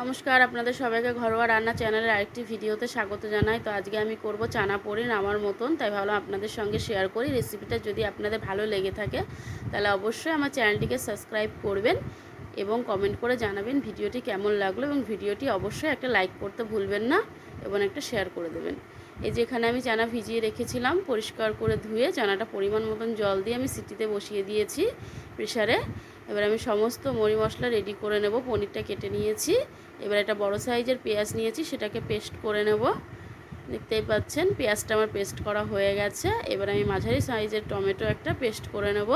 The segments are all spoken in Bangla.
নমস্কার, আপনাদের সবাইকে ঘরোয়া রান্না চ্যানেলের আরেকটি ভিডিওতে স্বাগত জানাই। তো আজকে আমি করব চানা পনির আমার মতন, তাই ভাবলাম আপনাদের সঙ্গে শেয়ার করি। রেসিপিটা যদি আপনাদের ভালো লেগে থাকে, তাহলে অবশ্যই আমার চ্যানেলটিকে সাবস্ক্রাইব করবেন এবং কমেন্ট করে জানাবেন ভিডিওটি কেমন লাগল এবং ভিডিওটি অবশ্যই একটা লাইক করতে ভুলবেন না এবং একটা শেয়ার করে দেবেন। এই যে এখানে আমি চানা ভিজিয়ে রেখেছিলাম, পরিষ্কার করে ধুয়ে, চানাটা পরিমাণ মতন জল দিয়ে আমি সিটিতে বসিয়ে দিয়েছি প্রেশারে এবার আমি সমস্ত মরি মশলা রেডি করে নেব। পনিরটা কেটে নিয়েছি। এবার একটা বড় সাইজের পেঁয়াজ নিয়েছি, সেটাকে পেস্ট করে নেব। দেখতেই পাচ্ছেন, পেঁয়াজটা আমার পেস্ট করা হয়ে গেছে। এবার আমি মাঝারি সাইজের টমেটো একটা পেস্ট করে নেব।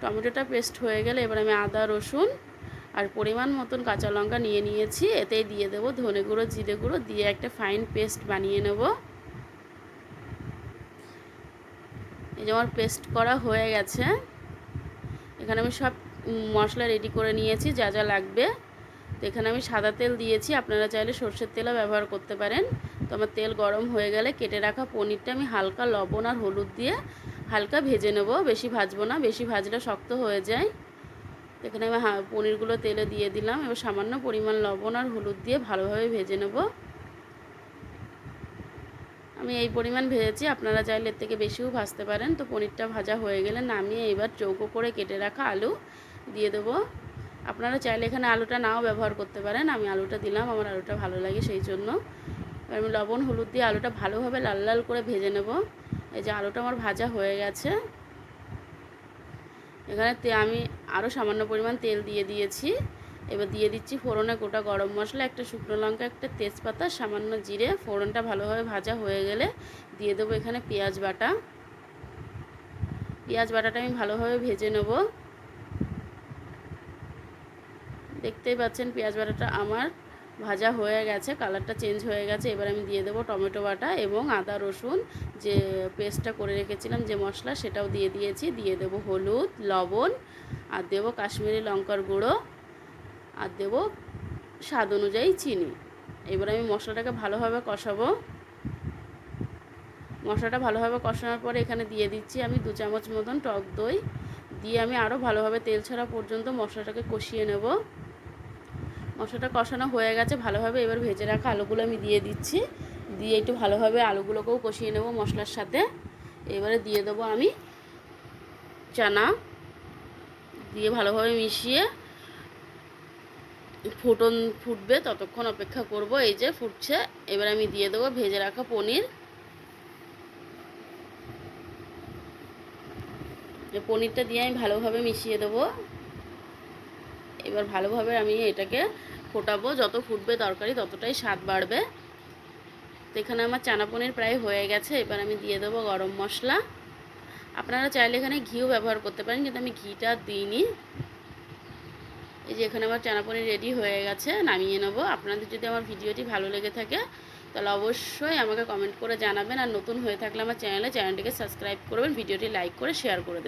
টমেটোটা পেস্ট হয়ে গেলে এবার আমি আদা, রসুন আর পরিমাণ মতন কাঁচা লঙ্কা নিয়ে নিয়েছি। এতেই দিয়ে দেবো ধনে গুঁড়ো, জিরে গুঁড়ো, দিয়ে একটা ফাইন পেস্ট বানিয়ে নেব। এই যে আমার পেস্ট করা হয়ে গেছে। এখানে আমি সব মশলা রেডি করে নিয়েছি, যা যা লাগবে। তো এখানে আমি সাদা তেল দিয়েছি, আপনারা চাইলে সর্ষের তেলও ব্যবহার করতে পারেন। তো আমার তেল গরম হয়ে গেলে কেটে রাখা পনিরটা আমি হালকা লবণ আর হলুদ দিয়ে হালকা ভেজে নেব, বেশি ভাজবো না, বেশি ভাজলে শক্ত হয়ে যায়। এখানে আমি পনিরগুলো তেলে দিয়ে দিলাম, এবার সামান্য পরিমাণ লবণ আর হলুদ দিয়ে ভালোভাবে ভেজে নেব। আমি এই পরিমাণ ভেজেছি, আপনারা চাইলে এর থেকে বেশিও ভাজতে পারেন। তো পনিরটা ভাজা হয়ে গেলে নামিয়ে এবার চৌকো করে কেটে রাখা আলু দিয়ে দেবো। আপনারা চাইলে এখানে আলুটা নাও ব্যবহার করতে পারেন। আমি আলুটা দিলাম, আমার আলুটা ভালো লাগে সেই জন্য। আমি লবণ, হলুদ দিয়ে আলুটা ভালোভাবে লাল লাল করে ভেজে নেব। এই যে আলুটা আমার ভাজা হয়ে গেছে। এখানে তে আমি আরও সামান্য পরিমাণ তেল দিয়ে দিয়েছি। এবার দিয়ে দিচ্ছি ফোড়নে গোটা গরম মশলা, একটা শুকনো লঙ্কা, একটা তেজপাতা, সামান্য জিরে। ফোড়নটা ভালোভাবে ভাজা হয়ে গেলে দিয়ে দেবো এখানে পেঁয়াজ বাটা। পেঁয়াজ বাটাটা আমি ভালোভাবে ভেজে নেব। দেখতেই পাচ্ছেন পেঁয়াজ বাটাটা আমার ভাজা হয়ে গেছে, কালারটা চেঞ্জ হয়ে গেছে। এবার আমি দিয়ে দেবো টমেটো বাটা এবং আদা, রসুন, যে পেস্টটা করে রেখেছিলাম যে মশলা সেটাও দিয়ে দিয়েছি। দিয়ে দেবো হলুদ, লবণ আর দেবো কাশ্মীরি লঙ্কার গুঁড়ো। আর দেবো, স্বাদ অনুযায়ী চিনি। এবার আমি মশলাটাকে ভালোভাবে কষাবো। মশলাটা ভালোভাবে কষানোর পরে এখানে দিয়ে দিচ্ছি আমি দু চামচ মতন টক দই। দিয়ে আমি আরও ভালোভাবে তেল ছাড়া পর্যন্ত মশলাটাকে কষিয়ে নেব। মশলাটা কষানো হয়ে গেছে, ভালোভাবে এবার ভেজে রাখা আলুগুলো আমি দিয়ে দিচ্ছি। দিয়ে একটু ভালোভাবে আলুগুলোকেও কষিয়ে নেব মশলার সাথে। এবারে দিয়ে দেবো আমি চানা। দিয়ে ভালোভাবে মিশিয়ে ফুটন ফুটবে, ততক্ষণ অপেক্ষা করব, এই যে ফুটছে। এবার আমি দিয়ে দেবো ভেজে রাখা পনির। পনিরটা দিয়ে আমি ভালোভাবে মিশিয়ে দেবো। এবার ভালোভাবে আমি এটাকে ফোটাবো। যত ফুটবে তরকারি, ততটাই স্বাদ বাড়বে। তো এখানে আমার চানা পনির প্রায় হয়ে গেছে। এবার আমি দিয়ে দেবো গরম মশলা। আপনারা চাইলে এখানে ঘিও ব্যবহার করতে পারেন, কিন্তু আমি ঘিটা দিইনি। এই যে এখানে আমার চানা পনির রেডি হয়ে গেছে, নামিয়ে নেব। আপনাদের যদি আমার ভিডিওটি ভালো লেগে থাকে, তাহলে অবশ্যই আমাকে কমেন্ট করে জানাবেন। আর নতুন হয়ে থাকলে আমার চ্যানেলে চ্যানেলটিকে সাবস্ক্রাইব করবেন, ভিডিওটি লাইক করে শেয়ার করে দেবেন।